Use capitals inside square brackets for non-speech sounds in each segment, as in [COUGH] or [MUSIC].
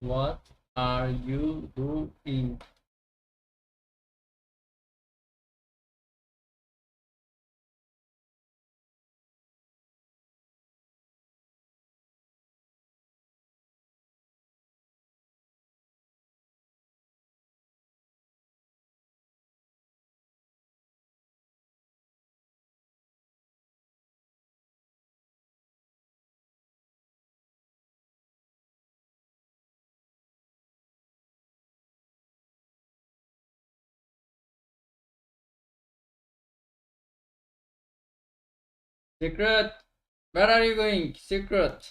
What are you doing? Secret, where are you going? Secret.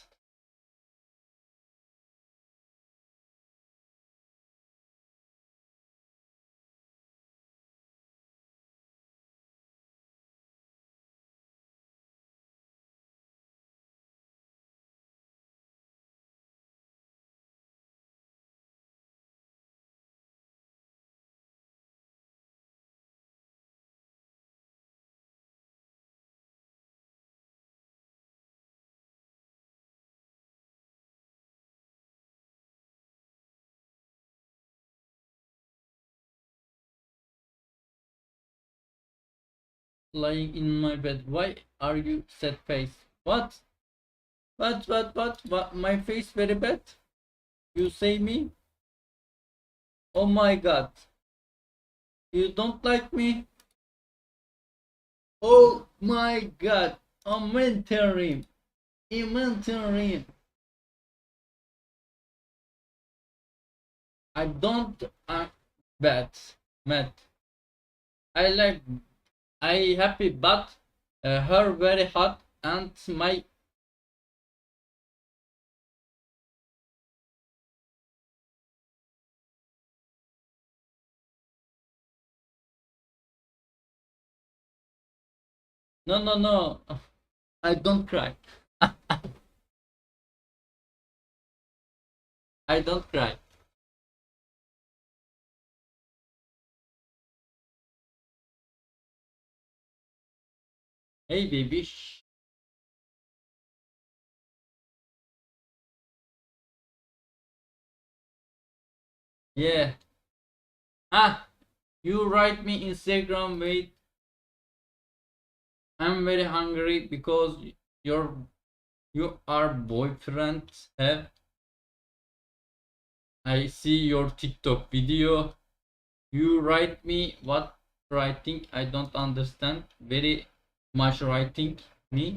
Lying in my bed. Why are you sad face? What? What, what, what, what? My face very bad? You say me? Oh my god. You don't like me? Oh my god. Inventory. Inventory. I'm entering. I don't uh, bad. Mad. I like I happy but uh, her very hot and my no no no. I don't cry. [LAUGHS] I don't cry Hey baby. Yeah. Ah, you write me Instagram. Wait, I'm very hungry because your you are boyfriend have. I see your TikTok video. You write me what writing? I don't understand. Very much writing me.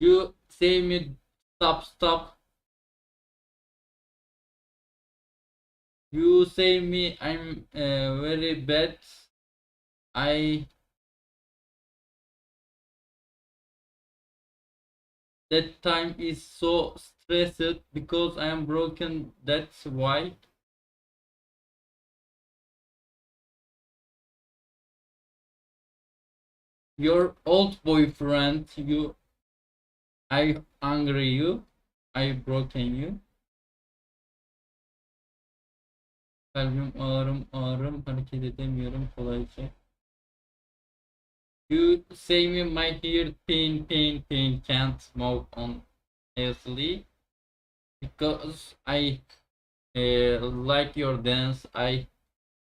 You say me stop stop. You say me I'm uh, very bad. I that time is so stressed because I am broken. That's why. Your old boyfriend you I angry you I broken you. Kalbim ağrım ağrım hareket edemiyorum kolayca. You say me my ear pain pain pain can't move on easily. Because I uh, like your dance I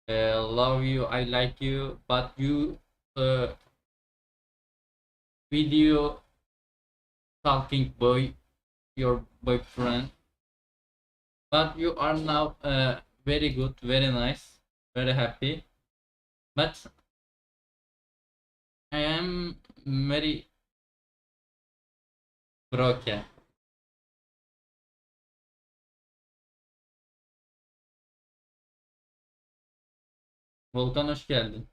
uh, love you I like you but you uh, video talking boy your boyfriend. But you are now uh, very good very nice very happy. But i am very broken. Volkan hoş geldin.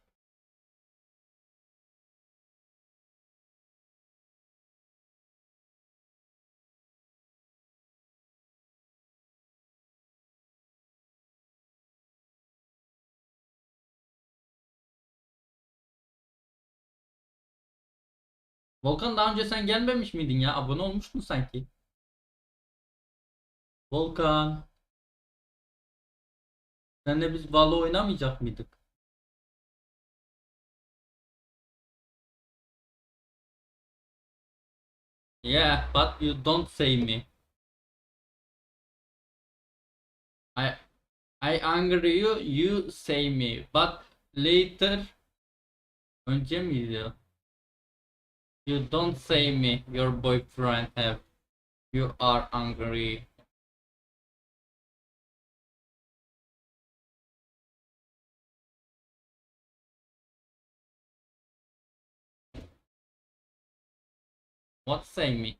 Volkan daha önce sen gelmemiş miydin ya? Abone olmuştun sanki. Volkan. Senle biz Valo oynamayacak mıydık? Yeah, but you don't say me. I I angry you, you say me. But later önce miydi? You don't say me. Your boyfriend have. You are angry. What say me?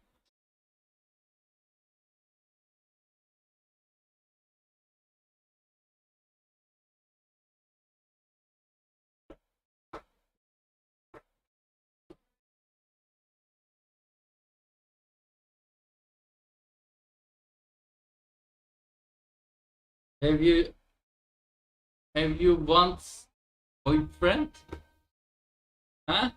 Have you have you once boyfriend? Huh?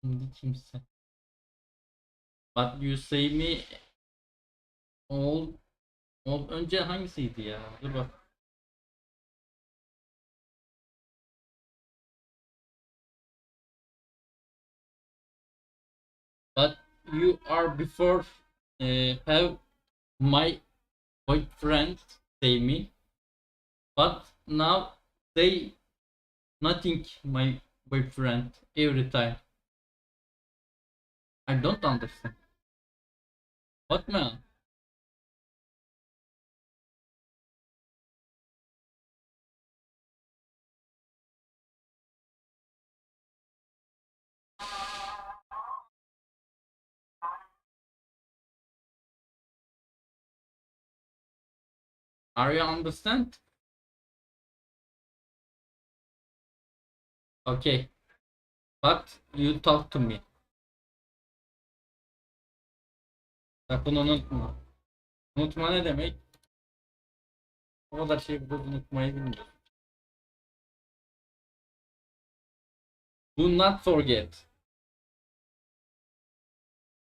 Şimdi kimse. But you say me all, all önce hangisiydi ya? Dur bak. But you are before uh, have my boyfriend say me. But now say nothing my boyfriend every time. I don't understand. What man? Are you understand? Okay. But you talk to me. Sakın unutma. Unutma ne demek? O kadar şey biliyoruz unutmayı bilmiyoruz. Do not forget.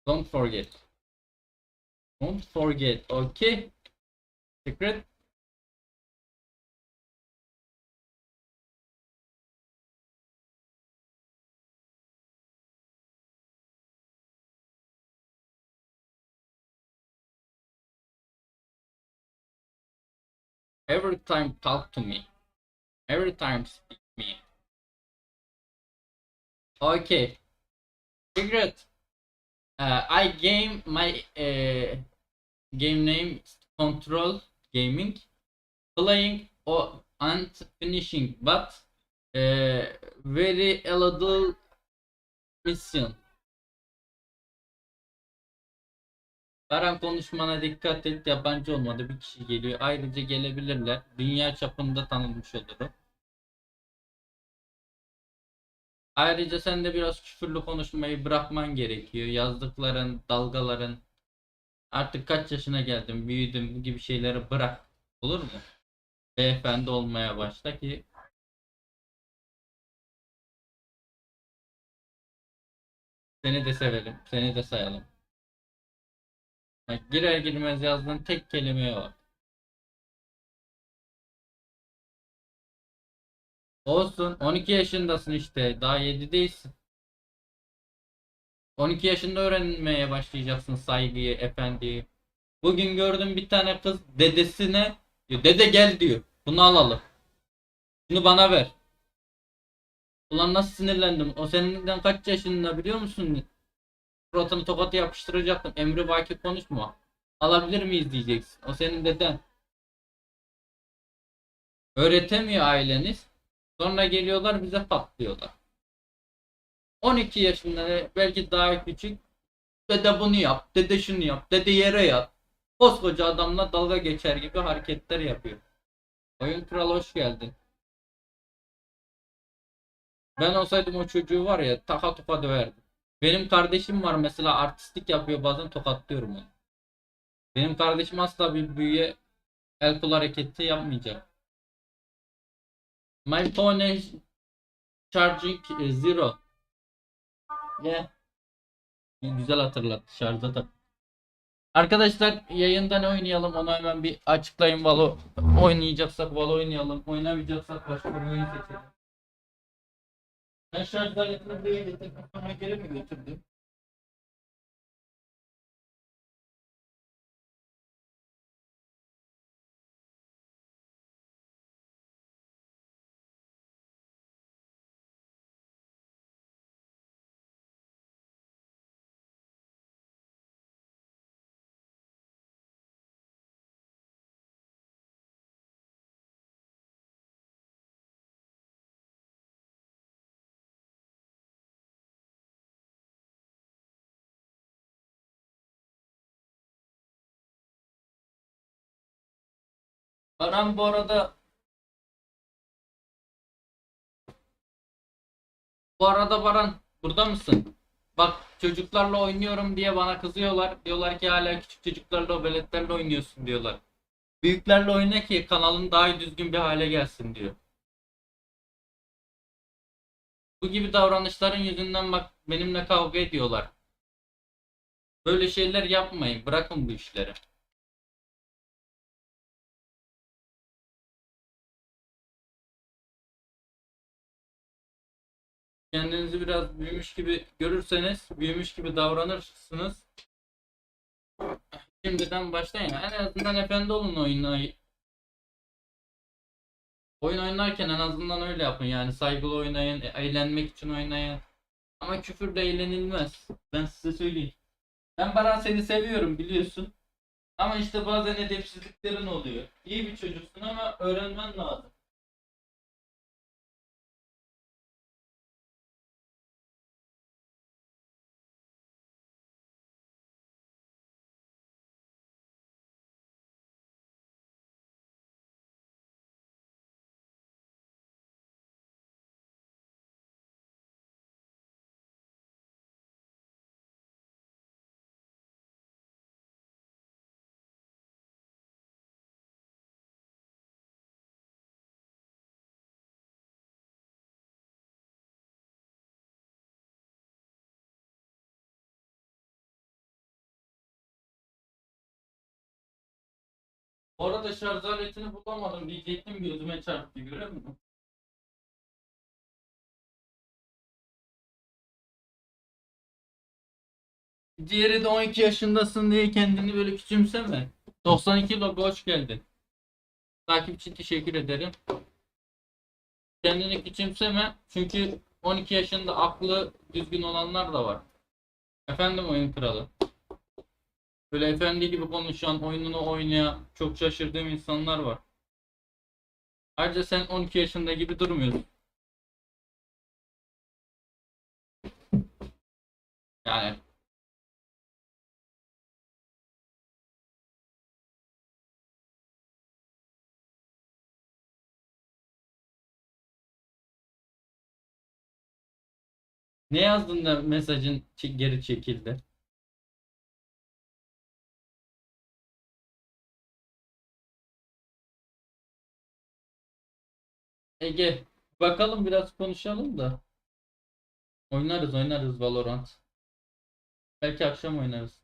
Don't forget. Don't forget. Okay. Secret. Every time talk to me. Every time speak me. Okay. Secret. Uh, I game my uh, game name Control Gaming. Playing or and finishing, but uh, very little mission. Baran konuşmana dikkat et. Yabancı olmadı bir kişi geliyor. Ayrıca gelebilirler. Dünya çapında tanınmış olurum. Ayrıca sen de biraz küfürlü konuşmayı bırakman gerekiyor. Yazdıkların, dalgaların. Artık kaç yaşına geldin, büyüdün bu gibi şeyleri bırak. Olur mu? Beyefendi olmaya başla ki seni de sevelim, seni de sayalım. Bak girer girmez yazdığın tek kelimeye bak. Olsun 12 yaşındasın işte daha 7 değilsin. 12 yaşında öğrenmeye başlayacaksın saygıyı, efendiyi. Bugün gördüm bir tane kız dedesine diyor, dede gel diyor. Bunu alalım. Bunu bana ver. Ulan nasıl sinirlendim. O seninden kaç yaşında biliyor musun? Suratını tokatı yapıştıracaktım. Emri vaki konuşma. Alabilir miyiz diyeceksin. O senin deden. Öğretemiyor aileniz. Sonra geliyorlar bize patlıyorlar. 12 yaşında belki daha küçük. Dede bunu yap, dede şunu yap, dede yere yat. Koskoca adamla dalga geçer gibi hareketler yapıyor. Oyun Kral hoş geldin. Ben olsaydım o çocuğu var ya taka tuka döverdim. Benim kardeşim var mesela artistlik yapıyor bazen tokatlıyorum onu. Benim kardeşim asla bir büyüye el kul hareketi yapmayacak. My phone is charging zero. Yeah. Güzel hatırlattı şarja tak. Arkadaşlar yayında ne oynayalım onu hemen bir açıklayın Valo. Oynayacaksak Valo oynayalım. Oynamayacaksak başka bir oyun seçelim. Ben şarj aletini buraya getirdim. Kafama geri mi götürdüm? Baran bu arada Bu arada Baran burada mısın? Bak çocuklarla oynuyorum diye bana kızıyorlar. Diyorlar ki hala küçük çocuklarla veletlerle oynuyorsun diyorlar. Büyüklerle oyna ki kanalın daha düzgün bir hale gelsin diyor. Bu gibi davranışların yüzünden bak benimle kavga ediyorlar. Böyle şeyler yapmayın. Bırakın bu işleri. Kendinizi biraz büyümüş gibi görürseniz, büyümüş gibi davranırsınız. Şimdiden başlayın. En azından efendi olun oyunu. Oyun oynarken en azından öyle yapın yani saygılı oynayın, eğlenmek için oynayın. Ama küfürle eğlenilmez. Ben size söyleyeyim. Ben Baran seni seviyorum biliyorsun. Ama işte bazen edepsizliklerin oluyor. İyi bir çocuksun ama öğrenmen lazım. Bu arada şarj aletini bulamadım diyecektim gözüme çarptı görüyor musun? Diğeri de 12 yaşındasın diye kendini böyle küçümseme. 92 logo hoş geldin. Takip için teşekkür ederim. Kendini küçümseme çünkü 12 yaşında aklı düzgün olanlar da var. Efendim oyun kralı. Böyle efendi gibi konuşan, oyununu oynayan çok şaşırdığım insanlar var. Ayrıca sen 12 yaşında gibi durmuyorsun. Yani ne yazdın da mesajın geri çekildi? Ege, bakalım biraz konuşalım da. Oynarız oynarız Valorant. Belki akşam oynarız.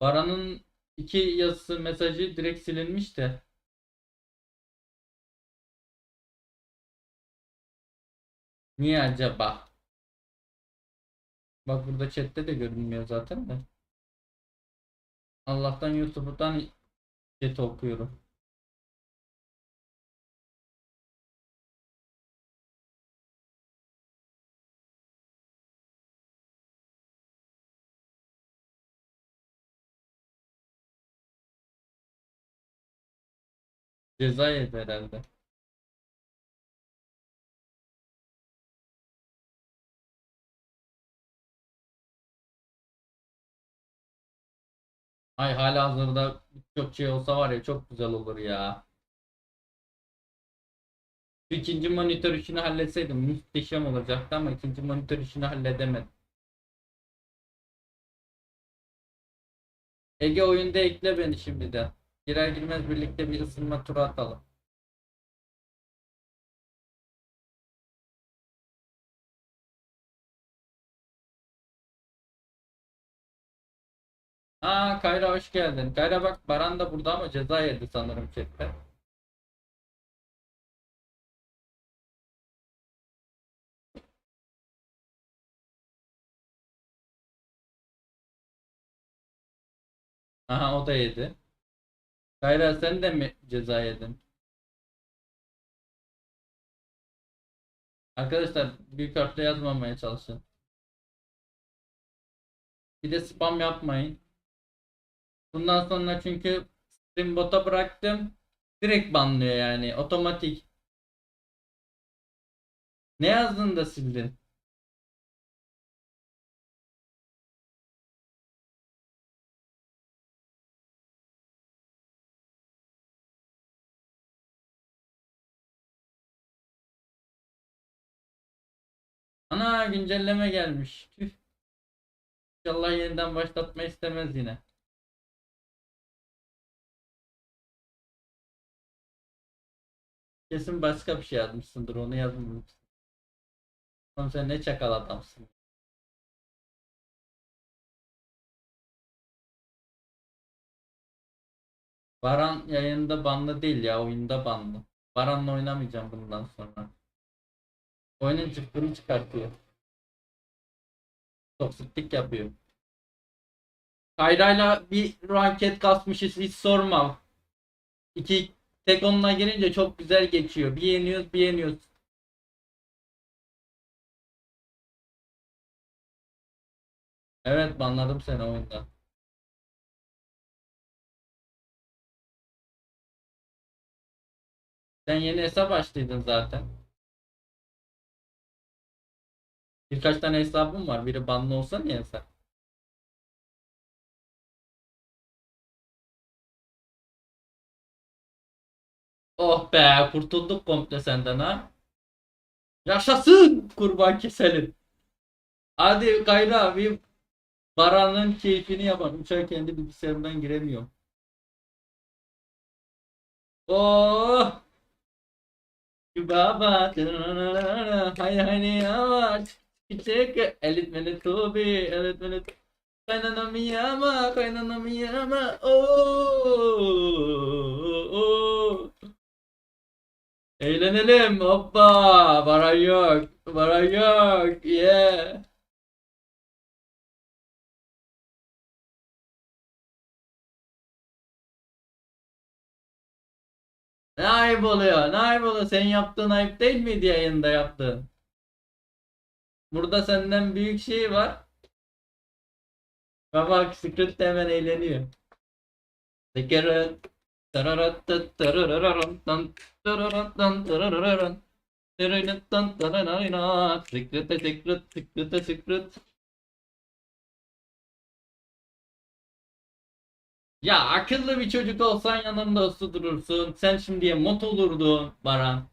Baran'ın iki yazısı mesajı direkt silinmiş de. Niye acaba? Bak burada chatte de görünmüyor zaten de. Allah'tan YouTube'dan chat okuyorum. Ceza yedi herhalde. Ay hala hazırda çok şey olsa var ya çok güzel olur ya. Şu ikinci monitör işini halletseydim muhteşem olacaktı ama ikinci monitör işini halledemedim. Ege oyunda ekle beni şimdi de. Girer girmez birlikte bir ısınma turu atalım. Aa Kayra hoş geldin. Kayra bak Baran da burada ama ceza yedi sanırım chatte. Aha o da yedi. Kayra sen de mi ceza yedin? Arkadaşlar büyük harfle yazmamaya çalışın. Bir de spam yapmayın. Bundan sonra çünkü stream bota bıraktım. Direkt banlıyor yani otomatik. Ne yazdın da sildin? Güncelleme gelmiş. Tüh. İnşallah yeniden başlatma istemez yine. Kesin başka bir şey yazmışsındır onu yazmamışsın. Oğlum sen ne çakal adamsın. Baran yayında banlı değil ya oyunda banlı. Baran'la oynamayacağım bundan sonra. Oyunun cıkkını çıkartıyor. Toksiklik yapıyor. Kayra'yla bir ranket kasmışız hiç sorma. İki tek onunla girince çok güzel geçiyor. Bir yeniyoruz bir yeniyoruz. Evet banladım seni oyundan. Sen yeni hesap açtıydın zaten. Birkaç tane hesabım var. Biri banlı olsa niye sen? Oh be kurtulduk komple senden ha. Yaşasın kurban keselim. Hadi Kayra abi Baran'ın keyfini yapalım. Uçağa kendi bilgisayarımdan giremiyorum. Oh! Baba, hay hay yavaş. Küçük elitmeni tubi, elitmeni Kaynanam yama, kaynanam yama. Oo! Eğlenelim. Hoppa. Baran yok. Baran yok. Yeah. Ne ayıp oluyor? Ne ayıp oluyor? Senin yaptığın ayıp değil miydi yayında yaptığın? Burada senden büyük şey var. Bak bak Secret de hemen eğleniyor. Secret. Tararat secret secret. Ya akıllı bir çocuk olsan yanında uslu durursun. Sen şimdiye mod olurdun Baran.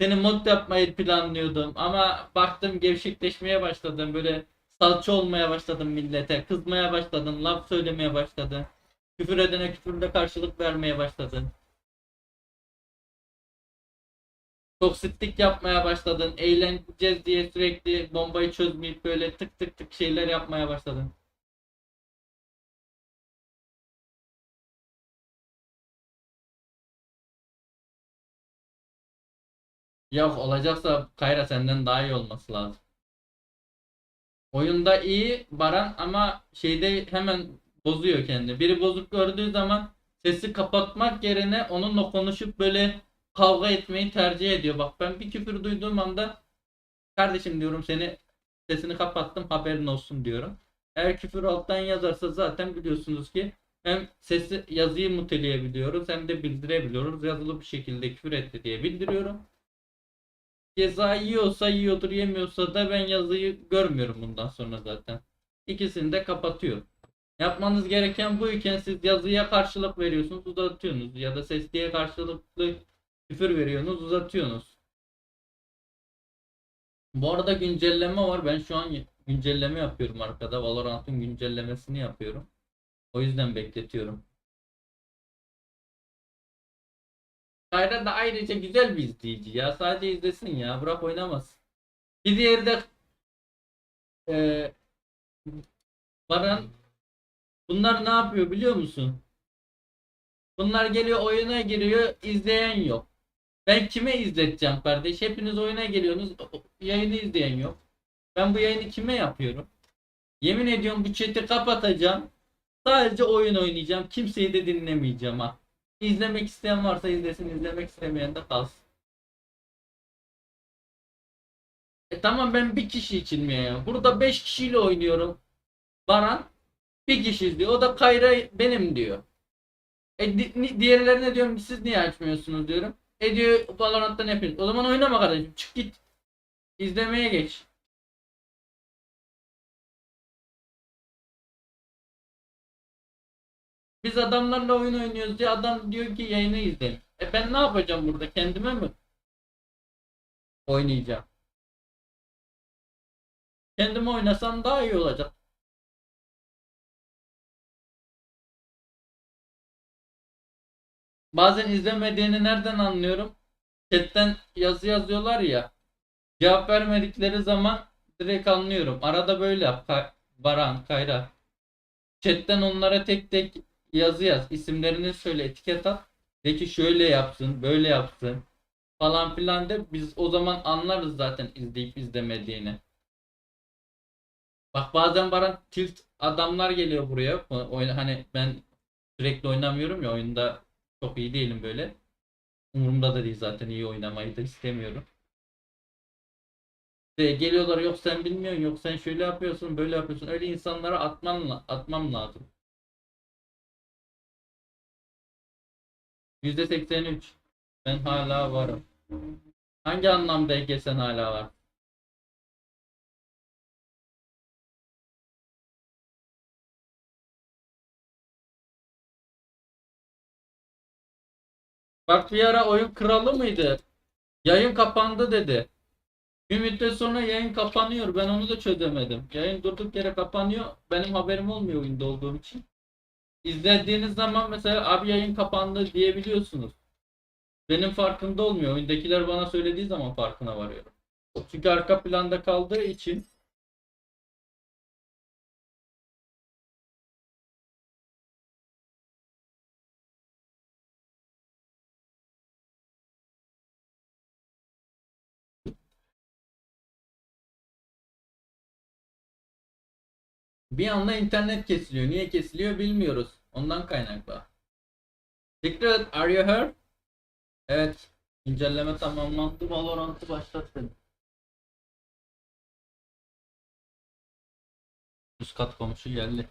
Seni mod yapmayı planlıyordum ama baktım gevşekleşmeye başladın böyle salça olmaya başladın millete kızmaya başladın laf söylemeye başladın küfür edene küfürle karşılık vermeye başladın toksiklik yapmaya başladın eğleneceğiz diye sürekli bombayı çözmeyip böyle tık tık tık şeyler yapmaya başladın Yok olacaksa Kayra senden daha iyi olması lazım. Oyunda iyi Baran ama şeyde hemen bozuyor kendini. Biri bozuk gördüğü zaman sesi kapatmak yerine onunla konuşup böyle kavga etmeyi tercih ediyor. Bak ben bir küfür duyduğum anda kardeşim diyorum seni sesini kapattım haberin olsun diyorum. Eğer küfür alttan yazarsa zaten biliyorsunuz ki hem sesi yazıyı muteleyebiliyoruz hem de bildirebiliyoruz. Yazılı bir şekilde küfür etti diye bildiriyorum. Ceza yiyorsa yiyordur yemiyorsa da ben yazıyı görmüyorum bundan sonra zaten. İkisini de kapatıyor. Yapmanız gereken bu iken siz yazıya karşılık veriyorsunuz uzatıyorsunuz ya da sesliye karşılıklı küfür veriyorsunuz uzatıyorsunuz. Bu arada güncelleme var. Ben şu an güncelleme yapıyorum arkada. Valorant'ın güncellemesini yapıyorum. O yüzden bekletiyorum. Kayra da ayrıca güzel bir izleyici ya. Sadece izlesin ya. Bırak oynamaz. Bir diğeri de e, Baran Bunlar ne yapıyor biliyor musun? Bunlar geliyor oyuna giriyor izleyen yok. Ben kime izleteceğim kardeş? Hepiniz oyuna geliyorsunuz yayını izleyen yok. Ben bu yayını kime yapıyorum? Yemin ediyorum bu chat'i kapatacağım. Sadece oyun oynayacağım. Kimseyi de dinlemeyeceğim ha. İzlemek isteyen varsa izlesin, izlemek istemeyen de kalsın. E tamam ben bir kişi için mi ya? Burada 5 kişiyle oynuyorum. Baran bir kişi izliyor. O da Kayra benim diyor. E di- diğerlerine diyorum siz niye açmıyorsunuz diyorum. E diyor Valorant'tan yapıyoruz. O zaman oynama kardeşim. Çık git. İzlemeye geç. Biz adamlarla oyun oynuyoruz diye adam diyor ki yayını izleyin. E ben ne yapacağım burada? Kendime mi oynayacağım? Kendime oynasam daha iyi olacak. Bazen izlemediğini nereden anlıyorum? Chatten yazı yazıyorlar ya. Cevap vermedikleri zaman direkt anlıyorum. Arada böyle yap. Baran, Kayra. Chatten onlara tek tek yazı yaz. İsimlerini söyle, etiket at. De ki şöyle yapsın, böyle yapsın falan filan de biz o zaman anlarız zaten izleyip izlemediğini. Bak bazen bana tilt adamlar geliyor buraya. Oyun, hani ben sürekli oynamıyorum ya oyunda çok iyi değilim böyle. Umurumda da değil zaten iyi oynamayı da istemiyorum. De geliyorlar yok sen bilmiyorsun yok sen şöyle yapıyorsun böyle yapıyorsun öyle insanlara atman atmam lazım. %83 ben hala varım. Hangi anlamda Ege sen hala var? Bak bir ara oyun kralı mıydı? Yayın kapandı dedi. Bir müddet sonra yayın kapanıyor. Ben onu da çözemedim. Yayın durduk yere kapanıyor. Benim haberim olmuyor oyunda olduğum için. İzlediğiniz zaman mesela abi yayın kapandı diyebiliyorsunuz. Benim farkında olmuyor. Oyundakiler bana söylediği zaman farkına varıyorum. Çünkü arka planda kaldığı için bir anda internet kesiliyor. Niye kesiliyor bilmiyoruz. Ondan kaynaklı. Secret, are you here? Evet. İncelleme tamamlandı. Valorant'ı başlatın. Üst kat komşu geldi.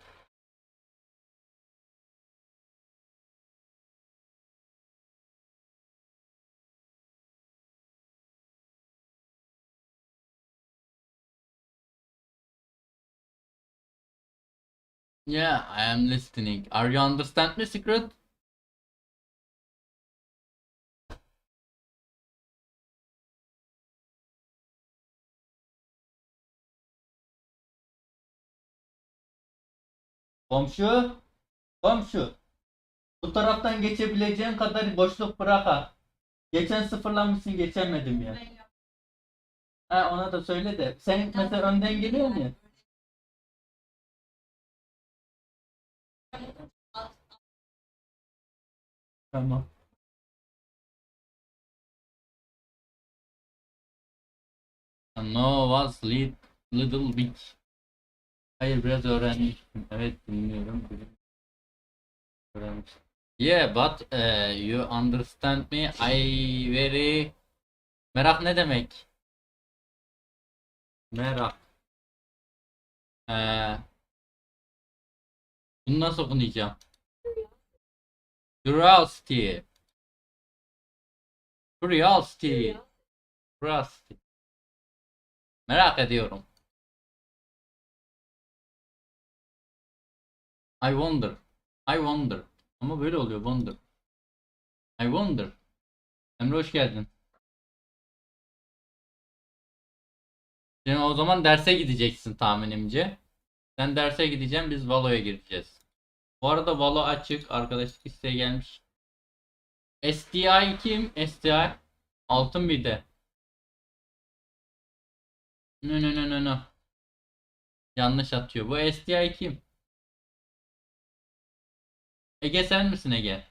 Yeah, I am listening. Are you understand me, Secret? Komşu, komşu. Bu taraftan geçebileceğin kadar boşluk bırak ha. Geçen sıfırlamışsın geçemedim ya. Ha ona da söyle de. Sen mesela önden geliyor mu? Tamam. No was lit, little bit. Hayır biraz öğrenmiştim. Evet dinliyorum. Öğrenmiştim. Yeah, but uh, you understand me. I very merak ne demek? Merak. Ee, bunu nasıl okunacağım? Curiosity. Curiosity. Curiosity. Merak ediyorum. I wonder. I wonder. Ama böyle oluyor wonder. I wonder. Emre hoş geldin. Sen o zaman derse gideceksin tahminimce. Sen derse gideceksin biz Valo'ya gireceğiz. Bu arada Valo açık. Arkadaşlık isteği gelmiş. STI kim? STI altın bir de. No no no no no. Yanlış atıyor. Bu STI kim? Ege sen misin Ege?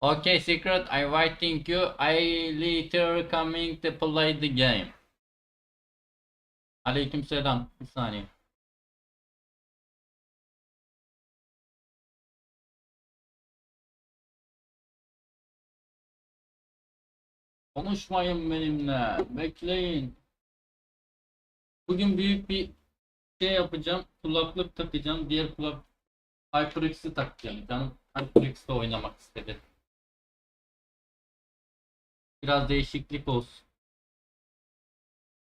Okay, Secret, I inviting you. I later coming to play the game. Aleykümselam. Bir saniye. Konuşmayın benimle. Bekleyin. Bugün büyük bir şey yapacağım. Kulaklık takacağım. Diğer kulak HyperX'i takacağım. Canım HyperX'te oynamak istedi. Biraz değişiklik olsun.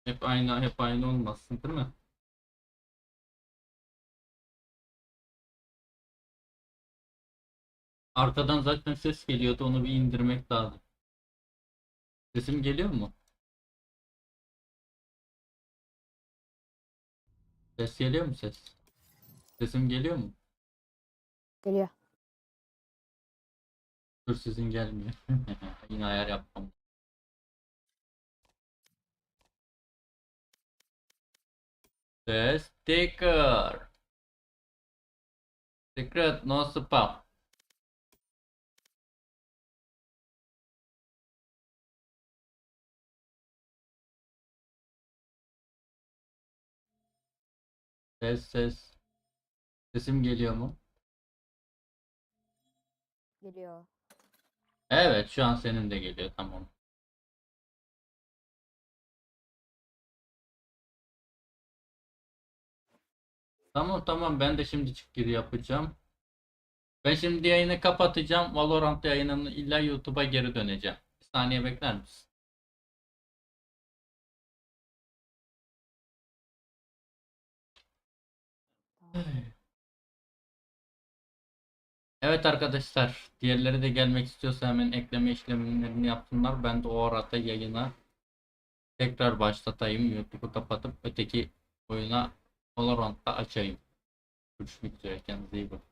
Hep aynı hep aynı olmasın değil mi? Arkadan zaten ses geliyordu. Onu bir indirmek lazım. Sesim geliyor mu? Ses geliyor mu ses? Sesim geliyor mu? Geliyor. Dur sizin gelmiyor. [LAUGHS] Yine ayar yapmam. Ses sticker. Secret no spam. Ses ses. Sesim geliyor mu? Geliyor. Evet şu an senin de geliyor tamam. Tamam tamam ben de şimdi çık gir yapacağım. Ben şimdi yayını kapatacağım. Valorant yayınını illa YouTube'a geri döneceğim. Bir saniye bekler misin? Evet arkadaşlar, diğerleri de gelmek istiyorsa hemen ekleme işlemlerini yapsınlar. Ben de o arada yayına tekrar başlatayım. YouTube'u kapatıp öteki oyuna Valorant'ta açayım. Görüşmek üzere, kendinize iyi bakın.